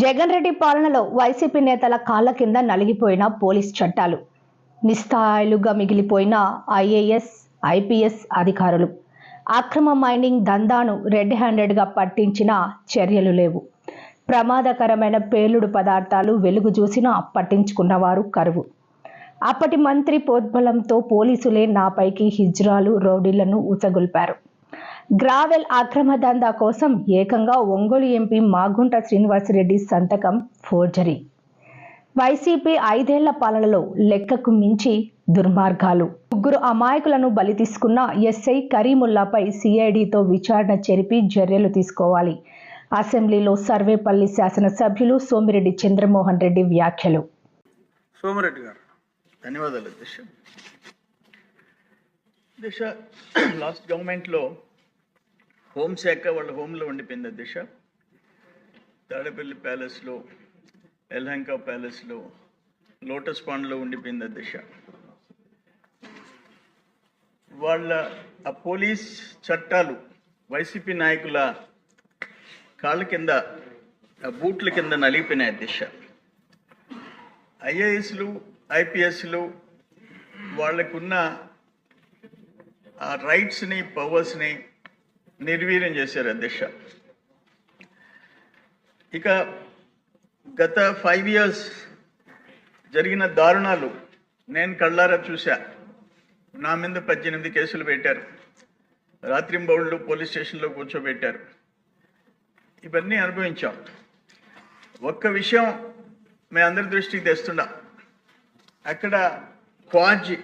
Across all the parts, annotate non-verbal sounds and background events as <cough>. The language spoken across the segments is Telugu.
జగన్ రెడ్డి పాలనలో వైసీపీ నేతల కాళ్ళ కింద నలిగిపోయిన పోలీస్ చట్టాలు. నిస్థాయిలుగా మిగిలిపోయిన ఐఏఎస్ ఐపీఎస్ అధికారులు. అక్రమ మైనింగ్ దందాను రెడ్ హ్యాండెడ్గా పట్టించిన చర్యలు లేవు. ప్రమాదకరమైన పేలుడు పదార్థాలు వెలుగు చూసినా పట్టించుకున్నవారు కరువు. అప్పటి మంత్రి పోద్బలంతో పోలీసులే నాపైకి హిజ్రాలు రౌడీలను ఉసగొల్పారు గ్రావెల్ అక్రమ దందా కోసం ఏకంగా ఒంగోలు ఎంపీ మాగుంట శ్రీనివాసరెడ్డి సంతకం ఫోర్జరీ. వైసీపీ ఐదేళ్ళ పాలనలో లెక్కకు మించి దుర్మార్గాలు. ముగ్గురు అమాయకులను బలి తీసుకున్న ఎస్ఐ కరీముల్లాపై సిఐడితో విచారణ జరిపి చర్యలు తీసుకోవాలి. అసెంబ్లీలో సర్వేపల్లి శాసనసభ్యులు సోమిరెడ్డి చంద్రమోహన్ రెడ్డి వ్యాఖ్యలు. సోమిరెడ్డి గారు ధన్యవాదాలు దిశ దిశ <clears throat> లాస్ట్ గవర్నమెంట్లో హోంశాఖ వాళ్ళ హోంలో ఉండిపోయింది దిశ. తాడేపల్లి ప్యాలెస్లో ఎల్హంకా ప్యాలెస్లో లోటస్ పాండ్లో ఉండిపోయింది దిశ. వాళ్ళ ఆ పోలీస్ చట్టాలు వైసీపీ నాయకుల కాళ్ళ కింద ఆ బూట్ల కింద నలిగిపోయినాయి దిశ. ఐఏఎస్లు ఐపీఎస్లు వాళ్ళకున్న ఆ రైట్స్ని పవర్స్ని నిర్వీర్యం చేశారు అధ్యక్ష. ఇక గత ఫైవ్ ఇయర్స్ జరిగిన దారుణాలు నేను కళ్ళారా చూశా. నా మీద పద్దెనిమిది కేసులు పెట్టారు. రాత్రింబౌళ్ళు పోలీస్ స్టేషన్లో కూర్చోబెట్టారు. ఇవన్నీ అనుభవించాం. ఒక్క విషయం మీ అందరి దృష్టికి తెస్తున్నా. అక్కడ క్వాజ్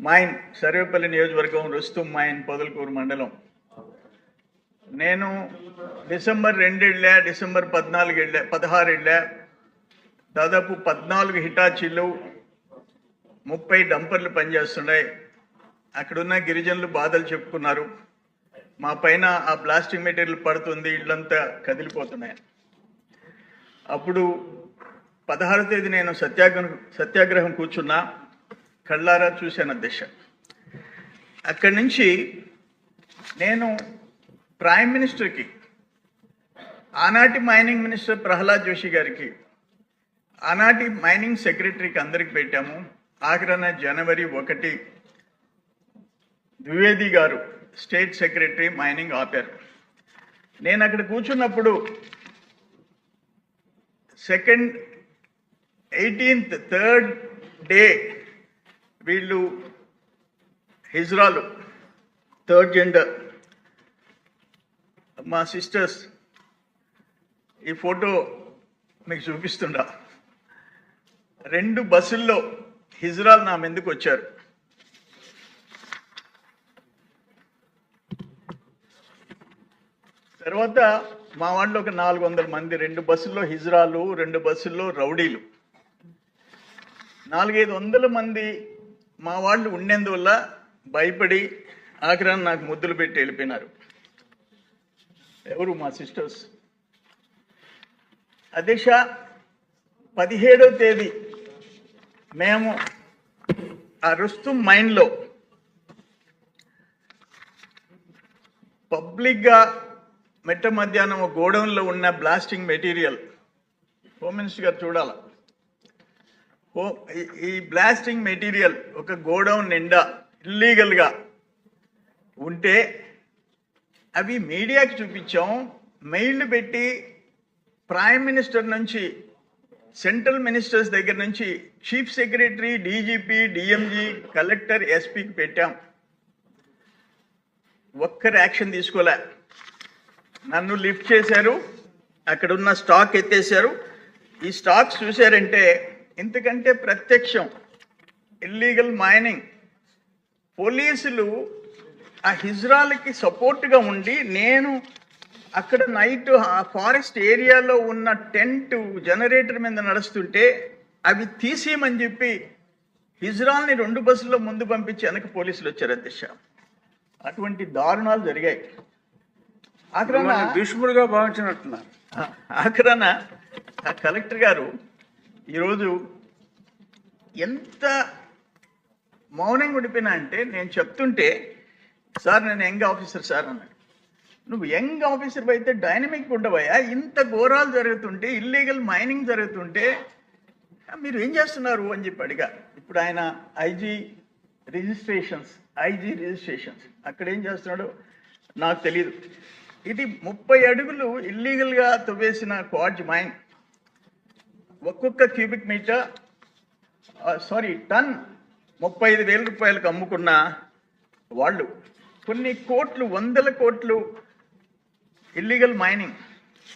మైన్ సర్వేపల్లి నియోజకవర్గం రుస్తుం మైన్ పొదలకూరు మండలం నేను డిసెంబర్ రెండు వెళ్ళా డిసెంబర్ పద్నాలుగు వెళ్ళా పదహారు వెళ్ళా దాదాపు పద్నాలుగు హిటాచీలు ముప్పై డంపర్లు పనిచేస్తున్నాయి. అక్కడున్న గిరిజనులు బాధలు చెప్పుకున్నారు. మా పైన ఆ ప్లాస్టిక్ మెటీరియల్ పడుతుంది ఇళ్ళంతా కదిలిపోతున్నాయి. అప్పుడు పదహారో తేదీ నేను సత్యాగ్రహం సత్యాగ్రహం కూర్చున్నా. కళ్ళారా చూశాను దిశ. అక్కడి నుంచి నేను ప్రైమ్ మినిస్టర్కి ఆనాటి మైనింగ్ మినిస్టర్ ప్రహ్లాద్ జోషి గారికి ఆనాటి మైనింగ్ సెక్రటరీకి అందరికి పెట్టాము. ఆఖరణ జనవరి ఒకటి ద్వివేది గారు స్టేట్ సెక్రటరీ మైనింగ్ ఆపారు. నేను అక్కడ కూర్చున్నప్పుడు సెకండ్ ఎయిటీన్త్ థర్డ్ డే వీళ్ళు హిజ్రాలు థర్డ్ జెండర్ మా సిస్టర్స్ ఈ ఫోటో మీకు చూపిస్తుండా. రెండు బస్సుల్లో హిజ్రాల్ నా మెందుకు వచ్చారు. తర్వాత మా వాళ్ళు ఒక నాలుగు వందల మంది రెండు బస్సుల్లో హిజ్రాలు రెండు బస్సుల్లో రౌడీలు. నాలుగైదు వందల మంది మా వాళ్ళు ఉండేందువల్ల భయపడి ఆఖరాన్ని నాకు ముద్దులు పెట్టి వెళ్ళిపోయినారు. ఎవరు మా సిస్టర్స్? అధ్యక్ష పదిహేడవ తేదీ మేము ఆ రుస్తుం మైండ్లో పబ్లిక్గా మెట్ట మధ్యాహ్నం గోడౌన్లో ఉన్న బ్లాస్టింగ్ మెటీరియల్. హోమ్ మినిస్టర్ గారు చూడాల? ఓ ఈ బ్లాస్టింగ్ మెటీరియల్ ఒక గోడౌన్ నిండా ఇల్లీగల్గా ఉంటే అవి మీడియాకి చూపించాం. మెయిల్ పెట్టి ప్రైమ్ మినిస్టర్ నుంచి సెంట్రల్ మినిస్టర్స్ దగ్గర నుంచి chief secretary DGP DMG collector ఎస్పీకి పెట్టాం. ఒక్కరు యాక్షన్ తీసుకోలే. నన్ను లిఫ్ట్ చేశారు. అక్కడ ఉన్న స్టాక్ ఎత్తేసారు ఈ స్టాక్స్ చూశారంటే ఎందుకంటే ప్రత్యక్షం ఇల్లీగల్ మైనింగ్. పోలీసులు ఆ హిజ్రాలకి సపోర్ట్గా ఉండి నేను అక్కడ నైట్ ఆ ఫారెస్ట్ ఏరియాలో ఉన్న టెంట్ జనరేటర్ మీద నడుస్తుంటే అవి తీసేయమని చెప్పి హిజ్రాల్ని రెండు బస్సుల్లో ముందు పంపించి వెనక పోలీసులు వచ్చారు అధ్యక్ష. అటువంటి దారుణాలు జరిగాయి. మిమ్మల్ని భీష్ముడిగా భావించినట్టున్నారు. ఆఖరాన ఆ కలెక్టర్ గారు ఈరోజు ఎంత మౌనంగా ఉండిపోయినా అంటే నేను చెప్తుంటే సార్ నేను యంగ్ ఆఫీసర్ సార్ అన్నాడు. నువ్వు యంగ్ ఆఫీసర్ అయితే డైనమిక్ ఉండవయ్యా. ఇంత ఘోరాలు జరుగుతుంటే ఇల్లీగల్ మైనింగ్ జరుగుతుంటే మీరు ఏం చేస్తున్నారు అని చెప్పి అడిగా. ఇప్పుడు ఆయన ఐజీ రిజిస్ట్రేషన్స్ ఐజీ రిజిస్ట్రేషన్స్. అక్కడ ఏం చేస్తున్నాడో? నాకు తెలియదు ఇది ముప్పై అడుగులు ఇల్లీగల్గా తవ్వేసిన క్వాడ్జ్ మైన్. ఒక్కొక్క క్యూబిక్ మీటర్ సారీ టన్ ముప్పై ఐదు వేల రూపాయలకు అమ్ముకున్న వాళ్ళు. కొన్ని కోట్లు వందల కోట్లు ఇల్లీగల్ మైనింగ్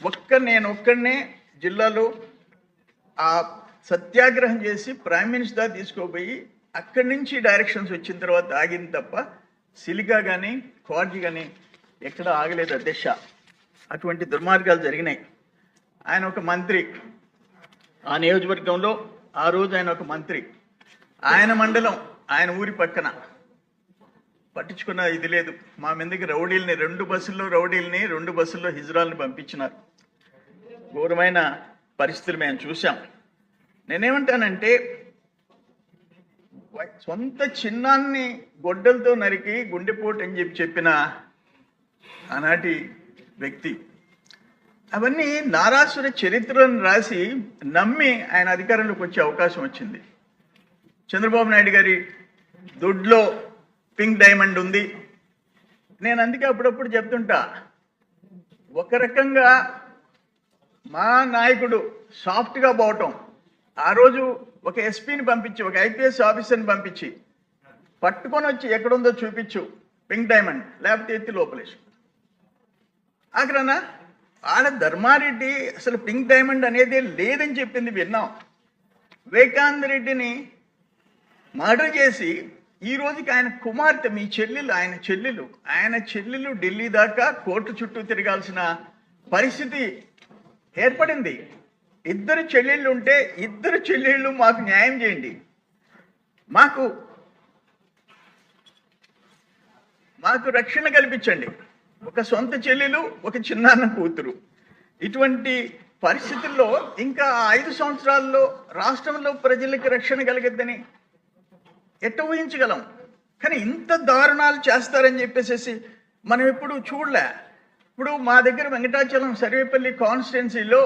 ఒక్క నేను ఒక్కడనే జిల్లాలో ఆ సత్యాగ్రహం చేసి ప్రైమ్ మినిస్టర్ తీసుకోపోయి అక్కడి నుంచి డైరెక్షన్స్ వచ్చిన తర్వాత ఆగింది తప్ప సిలికా కానీ క్వార్జీ కానీ ఎక్కడ ఆగలేదు అధ్యక్ష అటువంటి దుర్మార్గాలు జరిగినాయి. ఆయన ఒక మంత్రి. ఆ నియోజకవర్గంలో ఆ రోజు ఆయన ఒక మంత్రి. ఆయన మండలం ఆయన ఊరి పక్కన. పట్టించుకున్న ఇది లేదు. మా మీదకి రౌడీల్ని రెండు బస్సుల్లో రౌడీల్ని రెండు బస్సుల్లో హిజ్రాల్ని పంపించినారు. ఘోరమైన పరిస్థితులు మేము చూసాం నేనేమంటానంటే సొంత చిన్నాన్ని గొడ్డలతో నరికి గుండెపోటు అని చెప్పి చెప్పిన ఆనాటి వ్యక్తి. అవన్నీ నారాసుర చరిత్రను రాసి నమ్మి ఆయన అధికారంలోకి వచ్చే అవకాశం వచ్చింది. చంద్రబాబు నాయుడు గారి దొడ్లో పింక్ డైమండ్ ఉంది. నేను అందుకే అప్పుడప్పుడు చెప్తుంటా ఒక రకంగా మా నాయకుడు సాఫ్ట్గా పోవటం. ఆ రోజు ఒక ఎస్పీని పంపించి ఒక ఐపీఎస్ ఆఫీసర్ని పంపించి పట్టుకొని వచ్చి ఎక్కడుందో చూపించు పింక్ డైమండ్ లేకపోతే ఎత్తి లోపలేసు. ఆఖరానా ఆడ ధర్మారెడ్డి అసలు పింక్ డైమండ్ అనేది లేదని చెప్పింది విన్నాం. వివేకానంద రెడ్డిని మర్డర్ చేసి ఈ రోజుకి ఆయన కుమార్తె మీ చెల్లెలు ఆయన చెల్లెలు. ఆయన చెల్లెలు ఢిల్లీ దాకా కోర్టు చుట్టూ తిరగాల్సిన పరిస్థితి ఏర్పడింది. ఇద్దరు చెల్లెళ్ళు ఉంటే ఇద్దరు చెల్లెళ్ళు మాకు న్యాయం చేయండి. మాకు మాకు రక్షణ కల్పించండి. ఒక సొంత చెల్లెలు ఒక చిన్నాన్న కూతురు. ఇటువంటి పరిస్థితుల్లో ఇంకా ఐదు సంవత్సరాల్లో రాష్ట్రంలో ప్రజలకు రక్షణ కలిగద్దని ఎట్ట ఊహించగలం? కానీ ఇంత దారుణాలు చేస్తారని చెప్పేసి మనం ఎప్పుడు చూడలే. ఇప్పుడు మా దగ్గర వెంకటాచలం సర్వేపల్లి కాన్స్టిట్యున్సీలో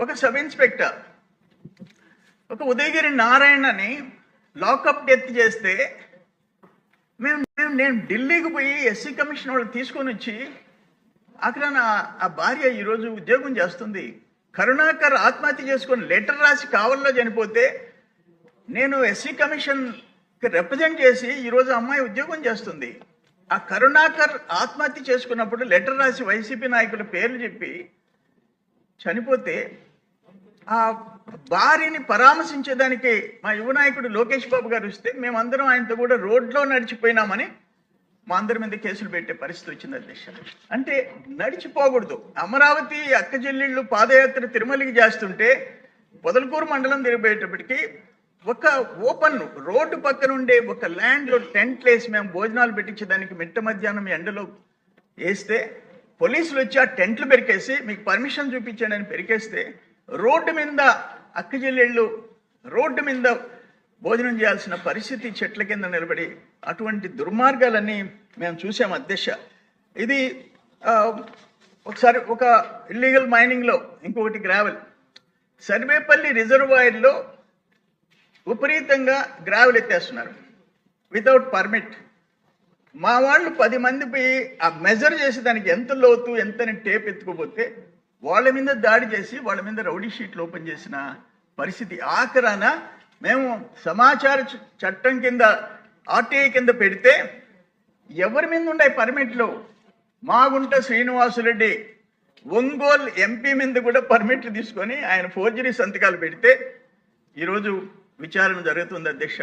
ఒక సబ్ ఇన్స్పెక్టర్ ఒక ఉదయగిరి నారాయణని లాకప్ డెత్ చేస్తే మేము మేము నేను ఢిల్లీకి పోయి ఎస్సీ కమిషన్ వాళ్ళు తీసుకొని వచ్చి అక్కడ నా ఆ భార్య ఈరోజు ఉద్యోగం చేస్తుంది. కరుణాకర్ ఆత్మహత్య చేసుకొని లెటర్ రాసి కావల్లో చనిపోతే నేను ఎస్సీ కమిషన్ రిప్రజెంట్ చేసి ఈరోజు అమ్మాయి ఉద్యోగం చేస్తుంది. ఆ కరుణాకర్ ఆత్మహత్య చేసుకున్నప్పుడు లెటర్ రాసి వైసీపీ నాయకుల పేర్లు చెప్పి చనిపోతే ఆ భార్యని పరామర్శించేదానికి మా యువ నాయకుడు లోకేష్ బాబు గారు వస్తే మేమందరం ఆయనతో కూడా రోడ్లో నడిచిపోయినామని మా అందరి మీద కేసులు పెట్టే పరిస్థితి వచ్చింది అధ్యక్ష. అంటే నడిచిపోకూడదు. అమరావతి అక్క చెల్లెళ్ళు పాదయాత్ర తిరుమలకి చేస్తుంటే పొదలకూరు మండలం తిరిగిపోయేటప్పటికి ఒక ఓపెన్ రోడ్డు పక్కన ఉండే ఒక ల్యాండ్లో టెంట్లు వేసి మేము భోజనాలు పెట్టించేదానికి మిట్ట మధ్యాహ్నం ఎండలో వేస్తే పోలీసులు వచ్చి ఆ టెంట్లు పెరికేసి మీకు పర్మిషన్ చూపించండి అని పెరికేస్తే రోడ్డు మీద అక్క చెల్లెళ్ళు రోడ్డు మీద భోజనం చేయాల్సిన పరిస్థితి చెట్ల కింద నిలబడి అటువంటి దుర్మార్గాలన్నీ మేము చూసాం అధ్యక్ష. ఇది ఒకసారి ఒక ఇల్లీగల్ మైనింగ్లో ఇంకొకటి గ్రావెల్ సర్వేపల్లి రిజర్వాయర్లో విపరీతంగా గ్రావెల్ ఎత్తేస్తున్నారు. వితౌట్ పర్మిట్ మా వాళ్ళు పది మంది పోయి ఆ మెజర్ చేసి దానికి ఎంత లోతు ఎంతని టేప్ ఎత్తుకోపోతే వాళ్ళ మీద దాడి చేసి వాళ్ళ మీద రౌడీ షీట్లు ఓపెన్ చేసిన పరిస్థితి ఆఖరాన మేము సమాచార చట్టం కింద ఆర్టీఐ కింద పెడితే ఎవరి మీద ఉండే పర్మిట్లు మాగుంట శ్రీనివాసురెడ్డి ఒంగోలు ఎంపీ మీద కూడా పర్మిట్లు తీసుకొని ఆయన ఫోర్జరీ సంతకాలు పెడితే ఈరోజు విచారణ జరుగుతుంది అధ్యక్ష.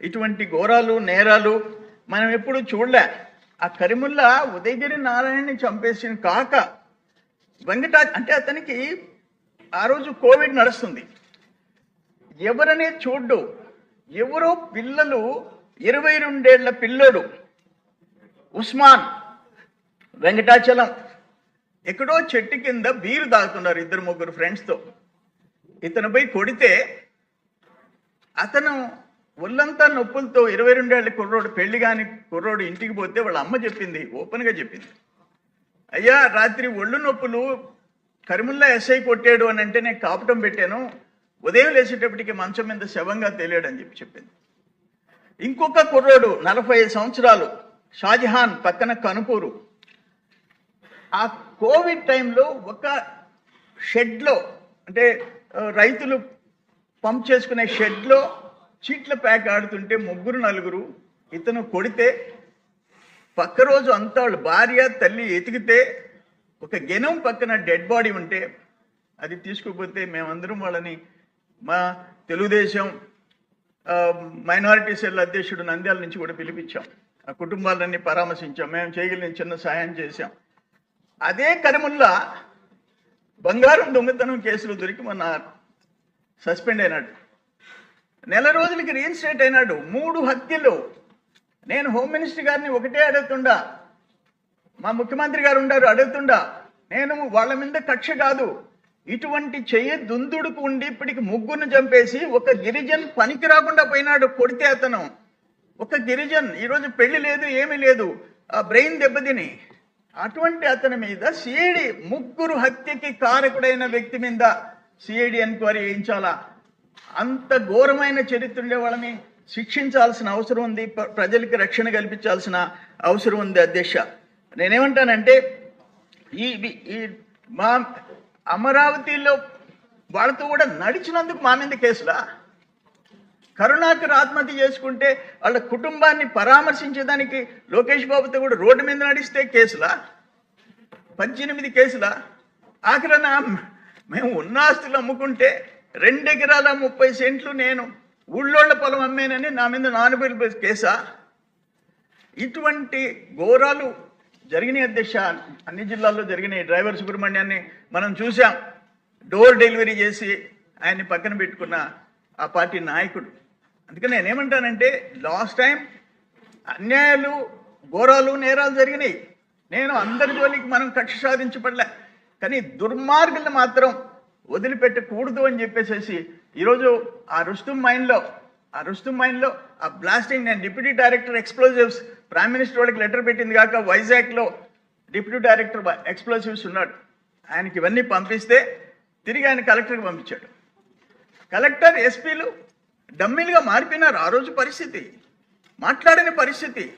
ఇటువంటి ఘోరాలు నేరాలు మనం ఎప్పుడు చూడలే. ఆ కరిముల్లా ఉదయగిరి నారాయణని చంపేసిన కాక వెంకటా అంటే అతనికి ఆ రోజు కోవిడ్ నడుస్తుంది. ఎవరనే చూడ్డు? ఎవరో పిల్లలు ఇరవై రెండేళ్ళ పిల్లోడు. ఉస్మాన్ వెంకటాచలం. ఎక్కడో చెట్టు కింద బీరు తాగుతున్నారు ఇద్దరు ముగ్గురు ఫ్రెండ్స్తో ఇతను పోయి కొడితే అతను ఒళ్ళంతా నొప్పులతో ఇరవై రెండేళ్ళ కుర్రోడు పెళ్ళి కాని కుర్రోడు ఇంటికి పోతే వాళ్ళ అమ్మ చెప్పింది ఓపెన్గా చెప్పింది. అయ్యా రాత్రి ఒళ్ళు నొప్పులు కరిముల్లా ఎస్ఐ కొట్టాడు అని అంటే నేను కాపటం పెట్టాను ఉదయం లేచేటప్పటికి మంచం మీద శవంగా తేలాడు అని చెప్పి చెప్పింది. ఇంకొక కుర్రోడు నలభై ఐదు సంవత్సరాలు షాజహాన్ పక్కన కనుపూరు ఆ కోవిడ్ టైంలో ఒక షెడ్లో అంటే రైతులు పంప్ చేసుకునే షెడ్లో చీట్ల ప్యాక్ ఆడుతుంటే ముగ్గురు నలుగురు ఇతను కొడితే పక్క రోజు అంతా వాళ్ళ భార్య తల్లి ఎతికితే ఒక గెనం పక్కన డెడ్ బాడీ ఉంటే అది తీసుకుపోతే మేమందరం వాళ్ళని మా తెలుగుదేశం మైనారిటీ సెల్ అధ్యక్షుడు నంద్యాల నుంచి కూడా పిలిపించాం. ఆ కుటుంబాలన్నీ పరామర్శించాం. మేము చేయగలిగిన చిన్న సాయం చేశాం. అదే కరిముల్లా బంగారం దొంగతనం కేసులో దొరికి మన సస్పెండ్ అయినాడు. నెల రోజులకి రీఇన్స్టేట్ అయినాడు. మూడు హత్యలు. నేను హోమ్ మినిస్టర్ గారిని ఒకటే అడుగుతుండా. మా ముఖ్యమంత్రి గారు ఉండారు అడుగుతుండా. నేను వాళ్ళ మీద కక్ష కాదు. ఇటువంటి చెయ్యి దుందుడుకు ఉండి ఇప్పటికి ముగ్గురును చంపేసి ఒక గిరిజన్ పనికి రాకుండా పోయినాడు కొడితే అతను. ఒక గిరిజన్ ఈరోజు పెళ్ళి లేదు ఏమీ లేదు. ఆ బ్రెయిన్ దెబ్బతిని. అటువంటి అతని మీద సిఐడి ముగ్గురు హత్యకి కారకుడైన వ్యక్తి మీద సిఐడి ఎంక్వైరీ చేయించాలా? అంత ఘోరమైన చరిత్ర ఉండే వాళ్ళని శిక్షించాల్సిన అవసరం ఉంది ప్ర- ప్రజలకి రక్షణ కల్పించాల్సిన అవసరం ఉంది అధ్యక్ష. నేనేమంటానంటే ఈ ఈ- ఈ మా అమరావతిలో వాళ్ళతో కూడా నడిచినందుకు మా మీద కేసులా? కరుణాకర్ ఆత్మహత్య చేసుకుంటే వాళ్ళ కుటుంబాన్ని పరామర్శించేదానికి లోకేష్ బాబుతో కూడా రోడ్డు మీద నడిస్తే కేసులా? పద్దెనిమిది కేసులా? ఆఖరణ మేము ఉన్న ఆస్తులు అమ్ముకుంటే రెండు ఎకరాల ముప్పై సెంట్లు నేను ఊళ్ళోళ్ళ పొలం అమ్మేనని నా మీద నానుబెల్ కేసా? ఇటువంటి ఘోరాలు జరిగినాయి అధ్యక్ష. అన్ని జిల్లాల్లో జరిగినాయి. డ్రైవర్ సుబ్రహ్మణ్యాన్ని మనం చూసాం డోర్ డెలివరీ చేసి ఆయన్ని పక్కన పెట్టుకున్న ఆ పార్టీ నాయకుడు. అందుకని నేనేమంటానంటే లాస్ట్ టైం అన్యాయాలు ఘోరాలు నేరాలు జరిగినాయి. నేను అందరి జోలికి మనం కక్ష సాధించబడలే. కానీ దుర్మార్గులను మాత్రం వదిలిపెట్టకూడదు అని చెప్పేసేసి ఈరోజు ఆ రుస్తుం మైన్లో ఆ రుస్తుం మైన్లో ఆ బ్లాస్టింగ్ నేను deputy director explosives prime minister వాళ్ళకి లెటర్ పెట్టింది కాక వైజాగ్లో డిప్యూటీ డైరెక్టర్ ఎక్స్ప్లోజివ్స్ ఉన్నాడు. ఆయనకి ఇవన్నీ పంపిస్తే తిరిగి ఆయన కలెక్టర్కి పంపించాడు. కలెక్టర్ ఎస్పీలు డమ్మీలుగా మారిపోయినారు ఆ రోజు పరిస్థితి. మాట్లాడని పరిస్థితి.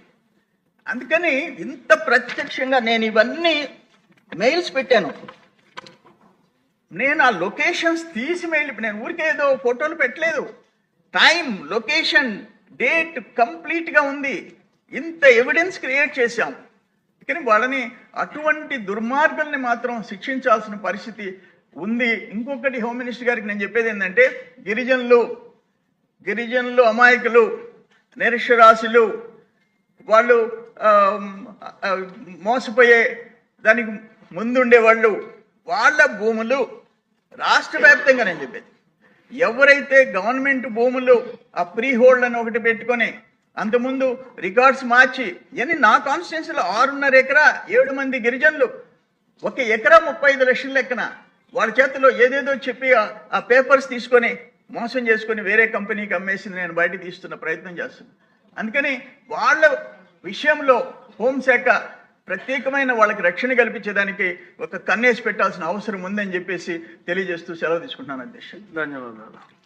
అందుకని ఇంత ప్రత్యక్షంగా నేను ఇవన్నీ మెయిల్స్ పెట్టాను. నేను ఆ లొకేషన్స్ తీసి మెయిల్ నేను ఊరికే ఏదో ఫోటోలు పెట్టలేదు. టైం లొకేషన్ డేట్ కంప్లీట్గా ఉంది. ఇంత ఎవిడెన్స్ క్రియేట్ చేశాం. కానీ వాళ్ళని అటువంటి దుర్మార్గుల్ని మాత్రం శిక్షించాల్సిన పరిస్థితి ఉంది. ఇంకొకటి హోమ్ మినిస్టర్ గారికి నేను చెప్పేది ఏంటంటే గిరిజనులు గిరిజనులు అమాయకులు నిరక్షరాశులు వాళ్ళు మోసపోయే దానికి ముందుండే వాళ్ళు వాళ్ళ భూములు రాష్ట్ర వ్యాప్తంగా నేను చెప్పేది. ఎవరైతే గవర్నమెంట్ భూములు ఆ ప్రీ హోల్డ్ అని ఒకటి పెట్టుకొని అంతకుముందు రికార్డ్స్ మార్చి ఇవన్నీ నా కాన్స్టిట్యున్సీలో ఆరున్నర ఎకరా ఏడు మంది గిరిజనులు ఒక ఎకరా ముప్పై ఐదు లక్షల లెక్కన వాళ్ళ చేతిలో ఏదేదో చెప్పి ఆ- ఆ పేపర్స్ తీసుకొని మోసం చేసుకొని వేరే కంపెనీకి అమ్మేసి నేను బయట తీస్తున్న ప్రయత్నం చేస్తున్నాను అందుకని వాళ్ళ విషయంలో హోంశాఖ ప్రత్యేకమైన వాళ్ళకి రక్షణ కల్పించేదానికి ఒక కన్నేసి పెట్టాల్సిన అవసరం ఉందని చెప్పేసి తెలియజేస్తూ సెలవు తీసుకుంటున్నాను అధ్యక్ష. ధన్యవాదాలు.